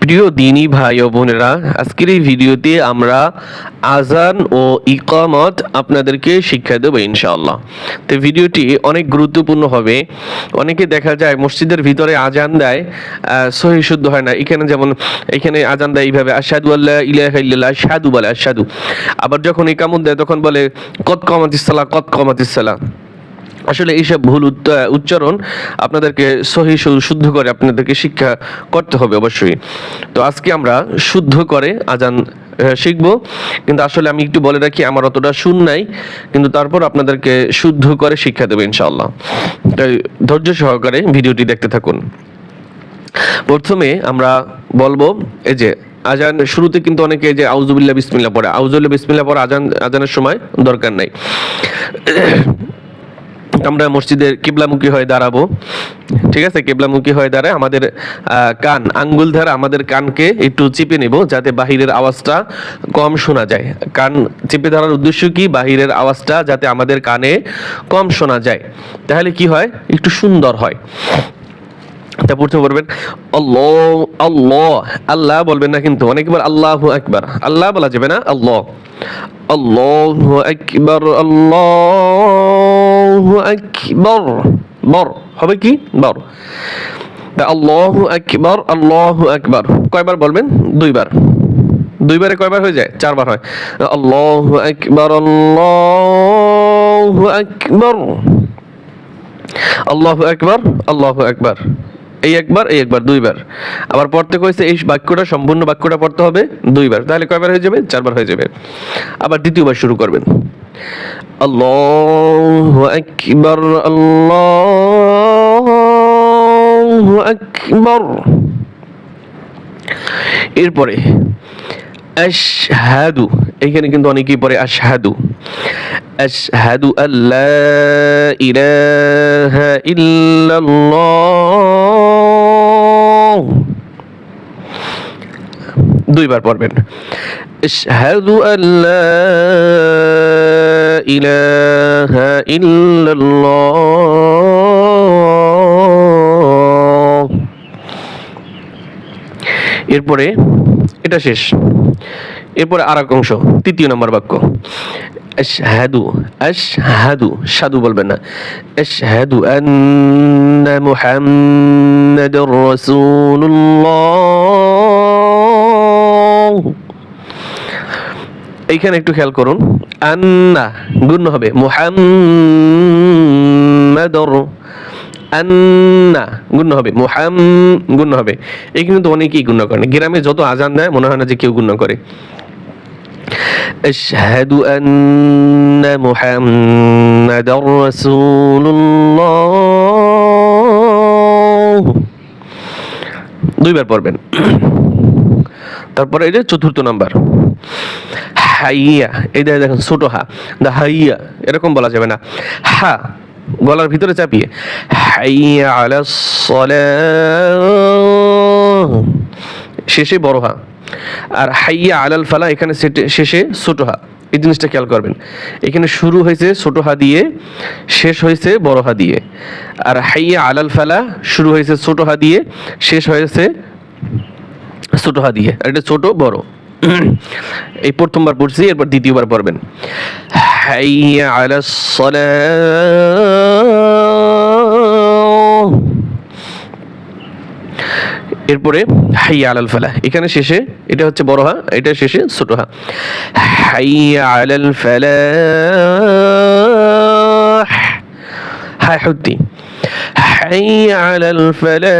প্রিয় দিনী ভাই ও বোনেরা, আজকের এই ভিডিওতে আমরা আজান ও ইকামত আপনাদেরকে শিক্ষা দেবো ইনশাআল্লাহ। তো ভিডিওটি অনেক গুরুত্বপূর্ণ হবে। অনেকে দেখা যায় মসজিদের ভিতরে আজান দেয় সহি শুদ্ধ হয় না। এখানে যেমন, এখানে আজান দেয় এইভাবে আশাদু আল্লাহ ইলাহা ইল্লাল্লাহ সাধু বলে আশাদু আবার যখন ইকামত দেয়, তখন বলে কত কমাতিসাল্লাহ কত কমাতিসাল্লাহ আসলে এইসব ভুল উচ্চ- উচ্চারণ আপনাদেরকে সহি শুদ্ধ করে আপনাদেরকে শিক্ষা করতে হবে অবশ্যই। তো আজকে আমরা শুদ্ধ করে আজান শিখব। কিন্তু আসলে আমি একটু বলে রাখি, আমার অতটা শুন নাই। কিন্তু তারপর আপনাদেরকে শুদ্ধ করে শিক্ষা দেবে ইনশাআল্লাহ। তাই ধৈর্য সহকারে ভিডিওটি দেখতে থাকুন। প্রথমে আমরা বলব, এই যে আজান, শুরুতে কিন্তু অনেকে যে আউজুবিল্লাহ বিসমিল্লাহ পড়ে। আউজুবিল্লাহ বিসমিল্লাহ পড়ে আজান, আজানের সময় দরকার নাই। আমরা মসজিদের কিবলামুখী হয়ে দাঁড়াবো। ঠিক আছে? কেবলামুখী হয়ে দাঁড়ায় আমাদের কান, আঙ্গুল ধারা আমাদের কানকে একটু চিপে নেব যাতে বাহিরের আওয়াজটা কম শোনা যায়। কান চেপে ধরার উদ্দেশ্য কি? বাহিরের আওয়াজটা যাতে আমাদের কানে কম শোনা যায়। তাহলে কি হয়? একটু সুন্দর হয়। তা প্রথমে বলবেন আল্লাহ আল্লাহ আল্লাহ বলবেন না কিন্তু, অনেকবার আল্লাহু আকবার। আল্লাহ বলা যাবে না, আল্লাহ। আল্লাহু আকবার আল্লাহু আকবার। বর, হবে কি? বর। আল্লাহু আকবার আল্লাহু আকবার। কয়বার বলবেন? দুইবার। দুইবারে কয়বার হয়ে যায়? চারবার হয়। আল্লাহু আকবার আল্লাহু আকবার। আল্লাহু আকবার আল্লাহু আকবার। এই একবার এই একবার, দুইবার। আবার পড়তে কইছে এই বাক্যটা, সম্পূর্ণ বাক্যটা পড়তে হবে দুইবার। তাহলে কয়বার হয়ে যাবে? চারবার হয়ে যাবে। আবার দ্বিতীয়বার শুরু করবেন। আল্লাহু আকবার আল্লাহু আকবার। এরপরে, আশহাদু, এখানে কিন্তু অনেকেই পড়ে আশহাদু। আশহাদু আল্লা ইলাহা ইল্লাল্লাহ। দুইবার পড়বেন। আশহাদু আল্লা ইলাহা ইল্লাল্লাহ। এরপরে, এটা শেষ। এরপরে আর এক অংশ, তৃতীয় নম্বর বাক্য। আশহাদু আশহাদু সাধু বলবেন না আশহাদু আন্না মুহাম্মাদুর রাসূলুল্লাহ এইখানে একটু খেয়াল করুন। আন্না গুণ হবে। মুহাম্মাদুর আন্না গুণ হবে। মুহাম গুণ হবে। এখানে তো অনেকেই গুণ করে। গ্রামে যত আজান দেয়, মনে হয় না যে কেউ গুণ করে। أشهد أن محمد رسول الله দুইবার পড়বেন তারপরে এই যে চতুর্থ নাম্বার হাইয়া এই দেখেন দেখেন ছোট হা দা হাইয়া এরকম বলা যাবে না হা গলার ভিতরে চাপিয়ে হাইয়া আলা শেষে বড় হা আর হাইয়া আলাল ফালা, এখানে শেষে ছোট হা এই জিনিসটা খেয়াল করবেন। এখানে শুরু হয়েছে ছোট হা দিয়ে, শেষ হয়েছে বড় হা দিয়ে। আর হাইয়া আলাল ফালা, শুরু হয়েছে ছোট হা দিয়ে, শেষ হয়েছে ছোট হা দিয়ে। আর এটা ছোট, বড়। এই প্রথমবার পড়ছি, এরপর দ্বিতীয়বার পড়বেন। হাইয়া আলাস সালাহ এরপরে হাইয়া আলাল ফালা এখানে শেষে, এটা হচ্ছে বড় হা, এটা শেষে ছোট হা। হাইয়া আলাল ফালা হাই হুদ্দি হাইয়া আলাল ফালা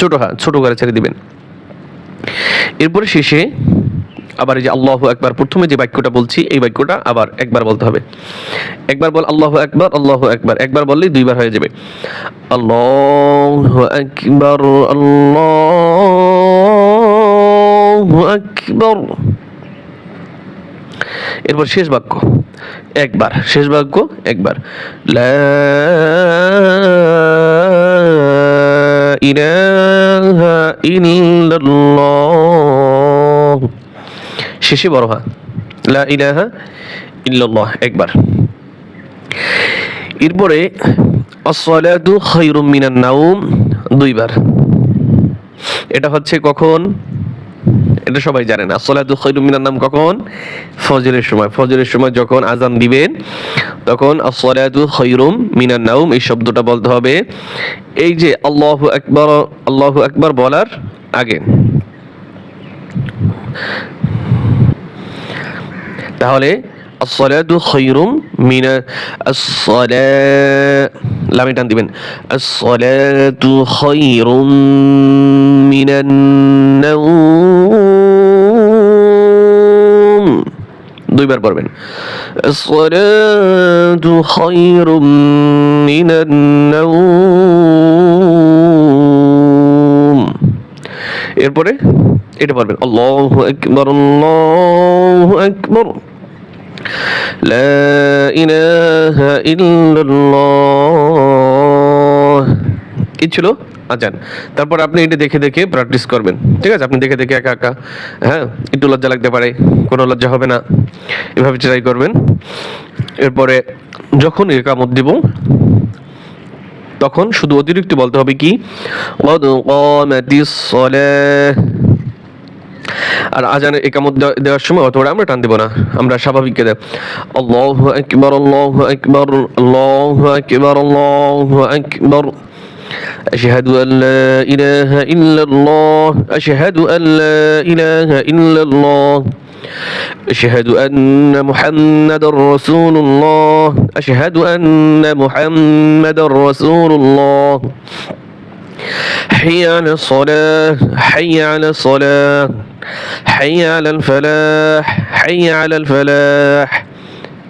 ছোট হা, ছোট করে ছেড়ে দিবেন। এরপরে শেষে আবার এই যে আল্লাহ একবার প্রথমে যে বাক্যটা বলছি, এই বাক্যটা আবার একবার বলতে হবে। একবার বল আল্লাহ একবার আল্লাহ একবার একবার বললেই দুইবার হয়ে যাবে। আল্লাহ একবার আল্লাহ একবার এরপর শেষ বাক্য, একবার। শেষ বাক্য, একবার। ইলাহা ইল্লাল্লাহ। শেষে বড় হা লা ইলাহা ইল্লাল্লাহ, একবার। এরপরে, আসসালাতু খায়রুম মিনান নাউম দুইবার। এটা হচ্ছে কখন? এটা সবাই জানেন আসসালাতু খায়রুম মিনান নাম কখন? ফজরের সময়। ফজরের সময় যখন আজান দিবেন, তখন আসসালাতু খায়রুম মিনান নাউম এই শব্দটা বলতে হবে। এই যে আল্লাহু আকবার আল্লাহু আকবার বলার আগে। তাহলে আসসালা লামে টান দিবেন। দুইবার পড়বেন। এরপরে এটা পারবেন আল্লাহু আকবার আল্লাহু আকবার। لا إله إلا الله কি ছিল আজান তারপর আপনি এটা দেখে দেখে প্র্যাকটিস করবেন ঠিক আছে আপনি দেখে দেখে একা একা হ্যাঁ একটু লজ্জা লাগতে পারে কোনো লজ্জা হবে না এভাবে ট্রাই করবেন এরপরে যখন একামত দিব তখন শুধু অতিরিক্ত বলতে হবে কি قد قامت الصلاة আর আজানে একামত দেওয়া- দেওয়ার সময় অতটা আমরা টান দিব না আমরা স্বাভাবিককে দেব আল্লাহু আকবার আল্লাহু আকবার আল্লাহু আকবার আল্লাহু আকবার أشهد أن لا إله إلا الله أشهد أن لا إله إلا الله أشهد أن محمد رسول الله أشهد أن محمد رسول الله حي على الصلاة حي على الصلاة حي على الفلاح حي على الفلاح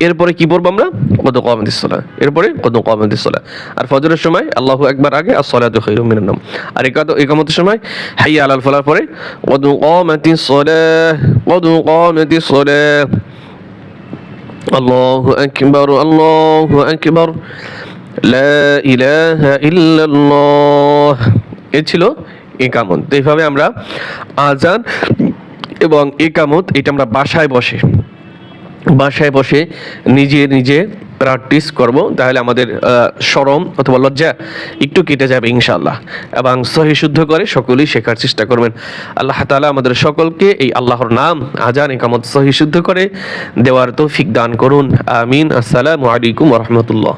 এরপরে কি পড়বো আমরা কত কামাতিস সালাহ এরপরে কত কামাতিস সালাহ আর ফজরের সময় আল্লাহু একবার আগে আর সালাতু খায়রুম মিনান নাম আর একাত একামতের সময় হাইয়া আলাল ফালাহ পরে কত কামাতিস সালাহ কত কামাতিস সালাহ আল্লাহু আকবার আল্লাহু আকবার লা ইলাহা ইল্লাল্লাহ এ ছিল একামত এইভাবে আমরা আজান এবং একামত এটা আমরা বাসায় বসে বাসায় বসে নিজে নিজে প্র্যাকটিস করব। তাহলে আমাদের শরম অথবা লজ্জা একটু কেটে যাবে ইনশাআল্লাহ। এবং সহি শুদ্ধ করে সকলেই শেখার চেষ্টা করবেন। আল্লাহ তালা আমাদের সকলকে এই আল্লাহর নাম, আজান একামত সহি শুদ্ধ করে দেওয়ার তৌফিক দান করুন। আমিন। আসসালামু আলাইকুম রহমতুল্লাহ।